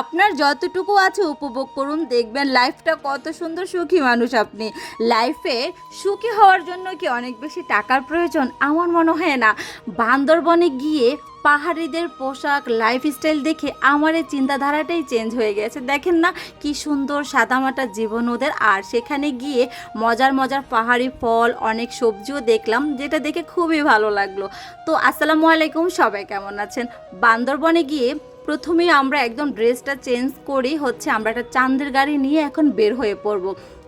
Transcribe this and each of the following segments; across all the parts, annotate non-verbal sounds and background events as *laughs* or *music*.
আপনার যতটুকু আছে উপভোগ করুন, দেখবেন লাইফটা কত সুন্দর সুখী মানুষ আপনি। লাইফে সুখী হওয়ার জন্য কি অনেক বেশি টাকার প্রয়োজন? আমার মনে হয় না। বান্দরবনে গিয়ে পাহাড়িদের পোশাক লাইফস্টাইল দেখে আমার এই চিন্তাধারাটাই চেঞ্জ হয়ে গেছে। দেখেন না কি সুন্দর সাদামাটা জীবন ওদের। আর সেখানে গিয়ে মজার মজার পাহাড়ি ফল, অনেক সবজিও দেখলাম, যেটা দেখে খুবই ভালো লাগল। তো আসসালামু আলাইকুম, সবাই কেমন আছেন? বান্দরবনে গিয়ে প্রথমেই আমরা একদম ড্রেসটা চেঞ্জ করি হচ্ছে আমরা একটা চাঁদের গাড়ি নিয়ে এখন বের হয়ে পড়ব।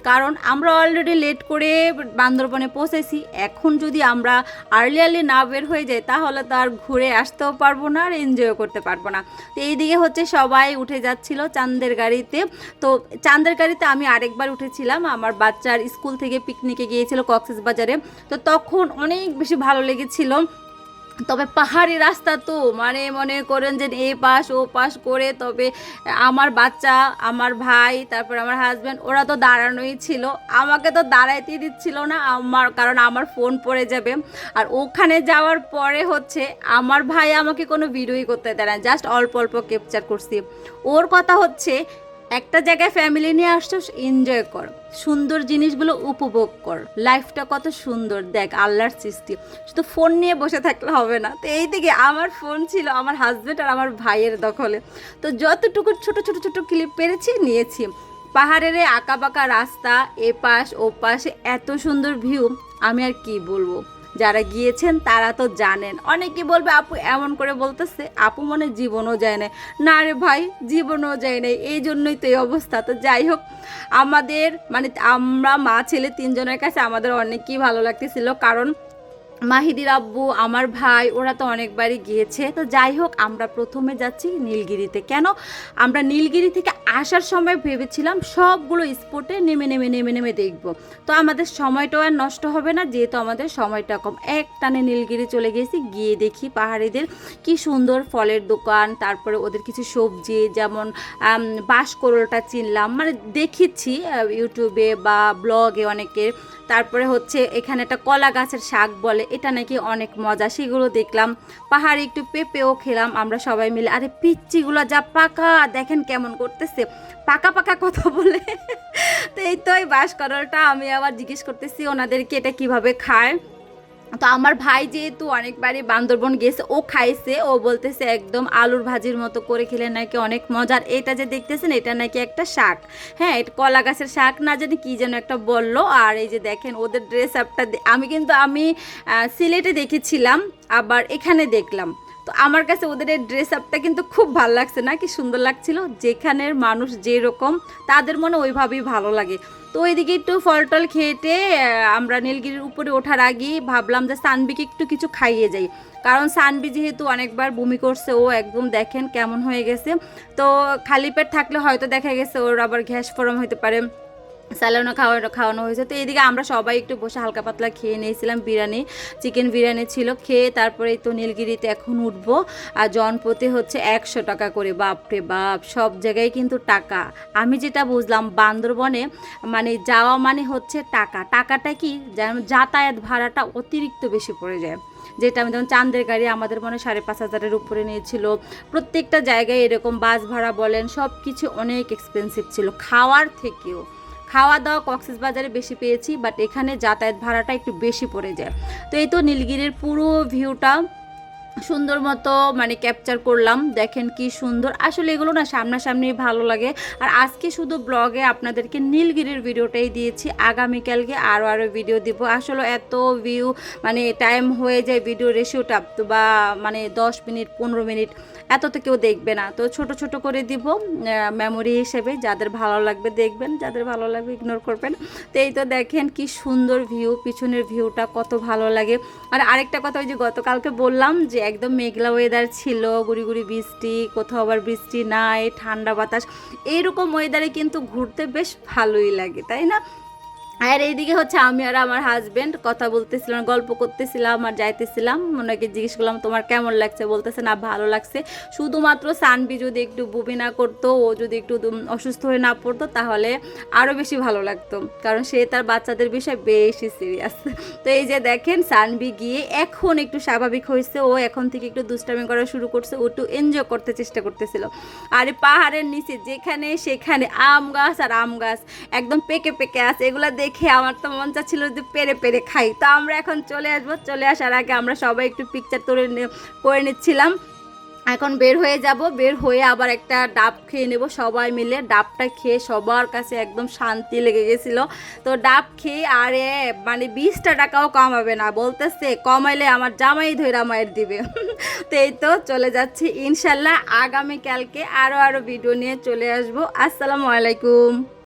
কারণ আমরা অলরেডি লেট করে বান্দরবনে পৌঁছেছি। এখন যদি আমরা আর্লি আর্লি না বের হয়ে যাই, তাহলে তো আর ঘুরে আসতেও পারব না আর এনজয়ও করতে পারব না। তো এইদিকে হচ্ছে সবাই উঠে যাচ্ছিল চাঁদের গাড়িতে। তো চাঁদের গাড়িতে আমি আরেকবার উঠেছিলাম। আমার বাচ্চার স্কুল থেকে পিকনিকে গিয়েছিল কক্সেস বাজারে তো তখন অনেক বেশি ভালো লেগেছিল। তবে পাহাড়ি রাস্তা তো মানে মনে করেন যে এ পাশ, ও পাশ করে তবে আমার বাচ্চা, আমার ভাই, তারপর আমার হাজব্যান্ড ওরা তো দাঁড়ানোই ছিল। আমাকে তো দাঁড়াইতে দিচ্ছিল না, আমার, কারণ আমার ফোন পড়ে যাবে। আর ওখানে যাওয়ার পরে হচ্ছে, আমার ভাই আমাকে কোনো ভিডিওই করতে দেয় না জাস্ট অল্প অল্প ক্যাপচার করছি। ওর কথা হচ্ছে একটা জায়গায় ফ্যামিলি নিয়ে আসছো এনজয় কর। সুন্দর জিনিসগুলো উপভোগ কর। লাইফটা কত সুন্দর, দেখ, আল্লাহর সৃষ্টি। শুধু ফোন নিয়ে বসে থাকলে হবে না। তো এই দিকে আমার ফোন ছিল আমার হাজব্যান্ড আর আমার ভাইয়ের দখলে। তো যতটুকু ছোট ছোট ছোট ক্লিপ পেরেছি, নিয়েছি। পাহাড়ের আঁকা বাঁকা রাস্তা, এপাশ, ওপাশে এত সুন্দর ভিউ আমি আর কি বলব? যারা গিয়েছেন তারা তো জানেন। অনেকে বলবে, আপু, এমন করে বলতেছে। আপু মনে জীবনও যায় না। না রে ভাই, জীবনও যায় না। এই জন্যই তো এই অবস্থা। তো যাই হোক, আমাদের মানে আমরা মা, ছেলে তিনজনের কাছে আমাদের অনেকই ভালো লাগতেছিল। কারণ মাহিদির আব্বু, আমার ভাই, ওরা তো অনেকবারই গিয়েছে। তো যাই হোক, আমরা প্রথমে যাচ্ছি নীলগিরিতে। কেন? আমরা নীলগিরি থেকে আসার সময় ভেবেছিলাম সবগুলো স্পটে নেমে নেমে নেমে নেমে দেখব। তো আমাদের সময়টাও আর নষ্ট হবে না, যেহেতু আমাদের সময়টা কম। এক টানে নীলগিরি চলে গেছি, গিয়ে দেখি পাহাড়িদের কি সুন্দর ফলের দোকান, তারপরে ওদের কিছু সবজি, যেমন বাঁশকরলটা চিনলাম। মানে দেখেছি ইউটিউবে বা ব্লগে অনেকের। তারপরে হচ্ছে এখানে একটা কলা গাছের শাক বলে, এটা নাকি অনেক মজা। সেগুলো দেখলাম, পাহাড়ে একটু পেঁপেও খেলাম আমরা সবাই মিলে। আরে পিচ্চিগুলো যা পাকা, দেখেন কেমন করতেছে। পাকা পাকা কথা বলে। তো এই তো এই করলটা আমি আবার জিজ্ঞেস করতেছি, ওনাদেরকে এটা কীভাবে খায়? তো আমার ভাই যেহেতু অনেকবারই বান্দরবন গেছে, ও খাইছে, ও বলতেছে একদম আলুর ভাজির মতো করে খেলে নাকি অনেক মজার। এটা যে দেখতেছেন, এটা নাকি একটা শাক। হ্যাঁ এটা কলা গাছের শাক, না জানি কী যেন একটা বলল। আর এই যে দেখেন, ওদের ড্রেস আপটা আমি কিন্তু, আমি সিলেটে দেখেছিলাম, আবার এখানে দেখলাম। তো আমার কাছে ওদের এই ড্রেস আপটা কিন্তু খুব ভালো লাগছে না? কি সুন্দর লাগছিল? যেখানের মানুষ যেরকম, তাদের মনে ওইভাবেই ভালো লাগে। তো ওইদিকে একটু ফল টল খেয়েটে আমরা নীলগিরির উপরে ওঠার আগেই ভাবলাম যে সানবিকে একটু কিছু খাইয়ে যাই। কারণ সানবি যেহেতু অনেকবার বমি করছে, ও একদম দেখেন কেমন হয়ে গেছে। তো খালি পেট থাকলে হয়তো দেখা গেছে ওর আবার গ্যাস ফরম হতে পারে। স্যালানো খাওয়ানো খাওয়ানো হয়েছে। তো এদিকে আমরা সবাই একটু বসে হালকা পাতলা খেয়ে নিয়েছিলাম বিরিয়ানি। চিকেন বিরিয়ানি ছিল। খেয়ে তারপরে তো নীলগিরিতে এখন উঠবো। আর জনপ্রতি হচ্ছে একশো টাকা করে। বাপরে বাপ, সব জায়গায় কিন্তু টাকা। আমি যেটা বুঝলাম, বান্দরবনে মানে যাওয়া মানে হচ্ছে টাকা। টাকাটা কি? যেমন যাতায়াত ভাড়াটা অতিরিক্ত বেশি পড়ে যায়। যেটা আমি যেমন চাঁদের গাড়ি আমাদের মনে সাড়ে পাঁচ হাজারের উপরে নিয়েছিল। প্রত্যেকটা জায়গায় এরকম বাস ভাড়া বলেন সব কিছু অনেক এক্সপেন্সিভ ছিল। খাওয়ার থেকেও। খাওয়া দাওয়া কক্সেস বাজারে বেশি পেয়েছি বাট এখানে যাতায়াত ভাড়াটা একটু বেশি পড়ে যায়। তো এই তো নীলগিরির পুরো ভিউটা সুন্দর মতো মানে ক্যাপচার করলাম। দেখেন কি সুন্দর। আসলে এগুলো না সামনাসামনি ভালো লাগে। আর আজকে শুধু ব্লগে আপনাদেরকে নীলগিরির ভিডিওটাই দিয়েছি। আগামীকালকে আরও আরও ভিডিও দিব। আসলে এত ভিউ মানে টাইম হয়ে যায় ভিডিও রেশিওটা বা মানে দশ মিনিট, পনেরো মিনিট, এত তো কেউ দেখবে না। তো ছোট ছোট করে দিব মেমোরি হিসেবে। যাদের ভালো লাগবে দেখবেন, যাদের ভালো লাগবে ইগনোর করবেন। তো এই তো দেখেন কি সুন্দর ভিউ পিছনের ভিউটা কত ভালো লাগে। আর আরেকটা কথা ওই যে গতকালকে বললাম যে একদম মেঘলা ওয়েদার ছিল, গুড়ি গুড়ি বৃষ্টি, কোথাও আবার বৃষ্টি নাই, ঠান্ডা বাতাস এইরকম ওয়েদারে কিন্তু ঘুরতে বেশ ভালোই লাগে, তাই না? আর এইদিকে হচ্ছে আমি আর আমার হাজবেন্ড কথা বলতেছিলাম, গল্প করতেছিলাম আর যাইতেছিলাম। ওনাকে জিজ্ঞেস করলাম, তোমার কেমন লাগছে? বলতেছে, না, ভালো লাগছে। শুধুমাত্র সানবি যদি একটু বুবি না করতো, ও যদি একটু অসুস্থ হয়ে না পড়তো, তাহলে আরও বেশি ভালো লাগতো। কারণ সে তার বাচ্চাদের বিষয়ে বেশি সিরিয়াস তো এই যে দেখেন সানবি গিয়ে এখন একটু স্বাভাবিক হয়েছে। ও এখন থেকে একটু দুষ্টামি করা শুরু করছে। ও একটু এনজয় করতে চেষ্টা করতেছিল। আর পাহাড়ের নিচে যেখানে সেখানে আম গাছ আর আম গাছ একদম পেকে পেকে আছে। এগুলো দেখে আমার তো মন চাচ্ছিল যে পেরে পেরে খাই। তো আমরা এখন চলে আসব। চলে আসার আগে আমরা সবাই একটু পিকচার তুলে করে নিচ্ছিলাম। এখন বের হয়ে যাব। বের হয়ে আবার একটা ডাব খেয়ে নেব সবাই মিলে। ডাবটা খেয়ে সবার কাছে একদম শান্তি লেগে গেছিল। তো ডাব খেয়ে আরে মানে বিশটা টাকাও কমাবে না। বলতেছে, কমাইলে আমার জামাই ধৈরা মায়ের দিবে। *laughs* তো এই তো চলে যাচ্ছি। ইনশাল্লাহ আগামীকালকে আরও আরও ভিডিও নিয়ে চলে আসব। আসসালামু আলাইকুম।